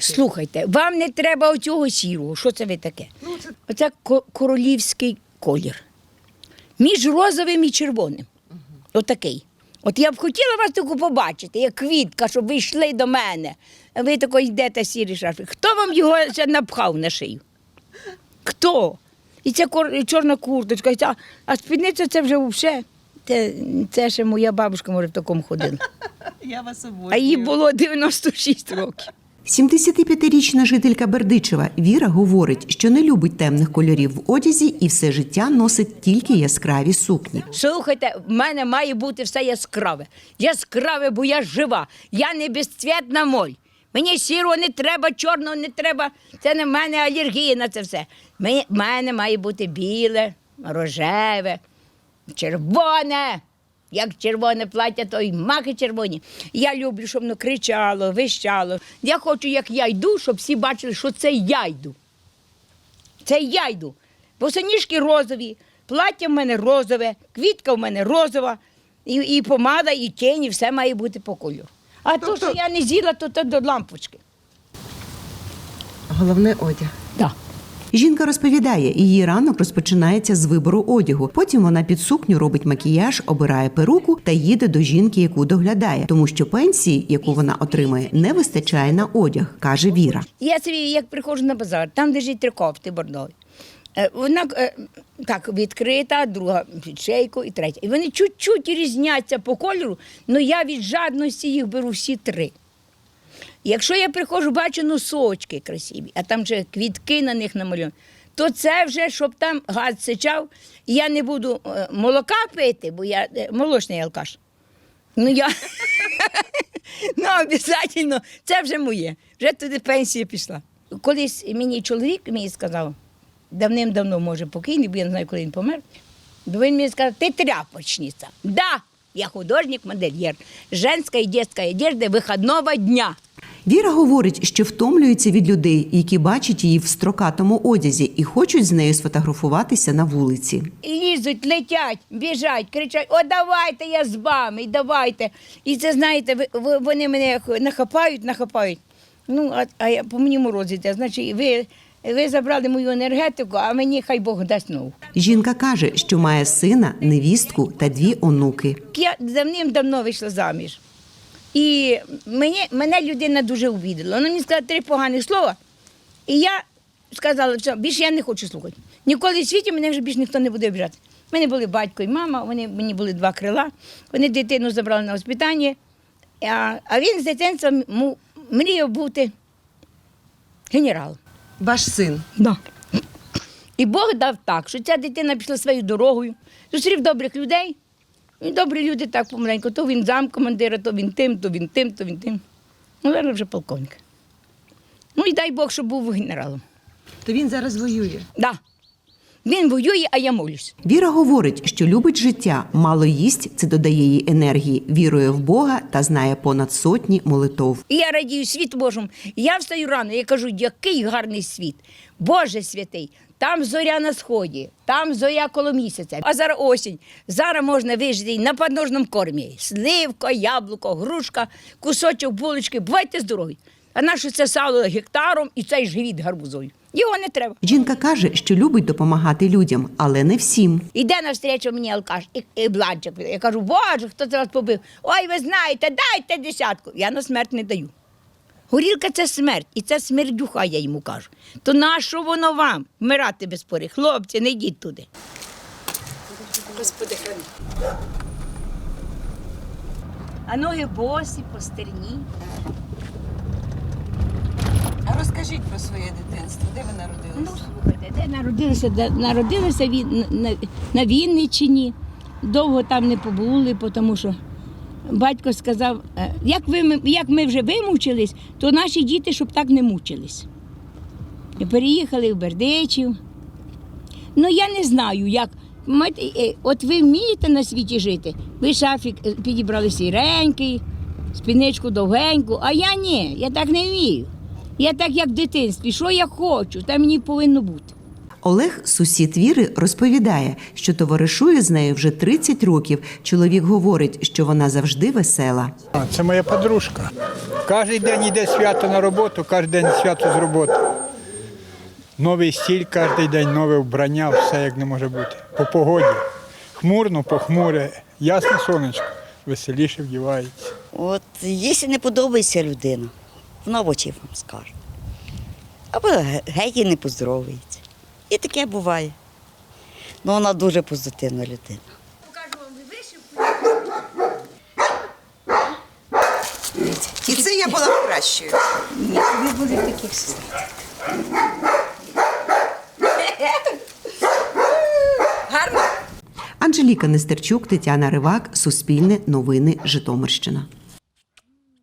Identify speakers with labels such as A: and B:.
A: Слухайте, вам не треба оцього сірого. Що це ви таке?
B: Ну,
A: Оце королівський колір. Між розовим і червоним. Отакий. От я б хотіла вас таку побачити, як квітка, щоб ви йшли до мене. А ви тако йдете сірий шарфик. Хто вам його ще напхав на шию? Хто? І ця кор... чорна курточка, і ця... а спідниця це вже взагалі. Це, це ще моя бабушка, може, в такому ходила.
B: я вас обожнюю.
A: А їй було 96 років.
C: 75-річна жителька Бердичева Віра говорить, що не любить темних кольорів в одязі і все життя носить тільки яскраві сукні.
A: Слухайте, в мене має бути все яскраве. Яскраве, бо я жива. Я не безцвітна моль. Мені сірого не треба, чорного не треба. Це не в мене алергія на це все. В мене має бути біле, рожеве, червоне. Як червоне плаття, то й маки червоні. Я люблю, щоб воно кричало, вищало. Я хочу, як я йду, щоб всі бачили, що це я йду. Це я йду. Босоніжки розові, плаття в мене розове, квітка в мене розова, і, і помада, і тіні, все має бути по кольору. А то, що я не з'їла, то, то до лампочки.
B: Головне одяг.
A: Да.
C: Жінка розповідає, її ранок розпочинається з вибору одягу. Потім вона під сукню робить макіяж, обирає перуку та їде до жінки, яку доглядає, тому що пенсії, яку вона отримує, не вистачає на одяг, каже Віра.
A: Я собі, як приходжу на базар, там лежить три кофти бордові. Е, Вона е, так відкрита, друга під шейку і третя. І вони чуть-чуть різняться по кольору, але я від жадності їх беру всі три. Якщо я приходжу, бачу носочки красиві, а там ще квітки на них намальовані, то це вже, щоб там газ сичав, я не буду е, молока пити, бо я е, молочний алкаш. Ну я ну, обов'язково, це вже моє. Вже туди пенсія пішла. Колись мені чоловік мені сказав, давним-давно, може, покійний, бо я не знаю, коли він помер. Бо він мені сказав, ти тряпочниця. Да, я художник-модельєр. Женська і дитяча одежда вихідного дня.
C: Віра говорить, що втомлюється від людей, які бачать її в строкатому одязі і хочуть з нею сфотографуватися на вулиці.
A: І лізуть, летять, біжать, кричать: О, давайте я з вами, давайте. І це знаєте, вони мене нахапають, нахапають. Ну, а, а я по мені морозите. Значить, ви, ви забрали мою енергетику, а мені хай Бог дасть нову.
C: Жінка каже, що має сина, невістку та дві онуки.
A: Я давним-давно вийшла заміж. І мені, мене людина дуже обідала. Вона мені сказала три погані слова. І я сказала, що більше я не хочу слухати. Ніколи в світі мене вже більше ніхто не буде обіжати. У мене були батько і мама, вони, мені були два крила. Вони дитину забрали на воспитання. А, а він з дитинства мріяв бути генералом.
B: Ваш син.
A: Да. І Бог дав так, що ця дитина пішла своєю дорогою, зустрів добрих людей. І добрі люди так помаленьку. То він замкомандира, то він тим, то він тим, то він тим. Ну, зараз вже полковник. Ну і дай Бог, щоб був генералом.
B: То він зараз воює.
A: Да. Він воює, а я молюсь.
C: Віра говорить, що любить життя, мало їсть, це додає їй енергії, вірує в Бога та знає понад сотні молитов.
A: І я радію світ Божому. Я встаю рано, я кажу, який гарний світ. Боже святий, там зоря на сході, там зоря коло місяця. А зараз осінь. Зараз можна вижити на подножному кормі. Сливка, яблуко, грушка, кусочок булочки. Бувайте здорові. А наше це сало гектаром і цей живіт гарбузою. Його не треба.
C: Жінка каже, що любить допомагати людям, але не всім.
A: Іде навстрічу мені алкаш і, і бланчик. Я кажу, боже, хто це вас побив? Ой, ви знаєте, дайте десятку. Я на смерть не даю. Горілка це смерть, і це смердюха, я йому кажу. То нащо воно вам вмирати без пори? Хлопці, не йдіть туди. Господи, храни. А ноги босі, постерні.
B: А розкажіть про своє дитинство. Де ви
A: Ну,
B: народилися?
A: слухайте, де народилися? Де народилися він на, на Вінниччині. Довго там не побули, тому що батько сказав, е, як, ви, як ми вже вимучились, то наші діти, щоб так не мучились. Переїхали в Бердичів. Ну, я не знаю, як. Е, От ви вмієте на світі жити. Ви шафік е, підібрали сіренький, спідничку довгеньку, а я ні, я так не вмію. Я так, як в дитинстві, що я хочу, там мені повинно бути.
C: Олег, сусід Віри, розповідає, що товаришує з нею вже 30 років. Чоловік говорить, що вона завжди весела.
D: Це моя подружка. Кожен день йде свято на роботу, кожен день свято з роботи. Новий стіль, кожен день нове вбрання, все як не може бути. По погоді. Хмурно, похмуре, ясне сонечко, веселіше вдівається.
E: От якщо не подобається людина, вона в очі вам скаже. Або геть і не поздоровується. І таке буває. Ну, вона дуже позитивна людина. Покажу вам вишивку.
F: І це я була кращою.
A: Ні, ви були в таких сестер. Гарно.
C: Анжеліка Нестерчук, Тетяна Ривак, Суспільне новини Житомирщина.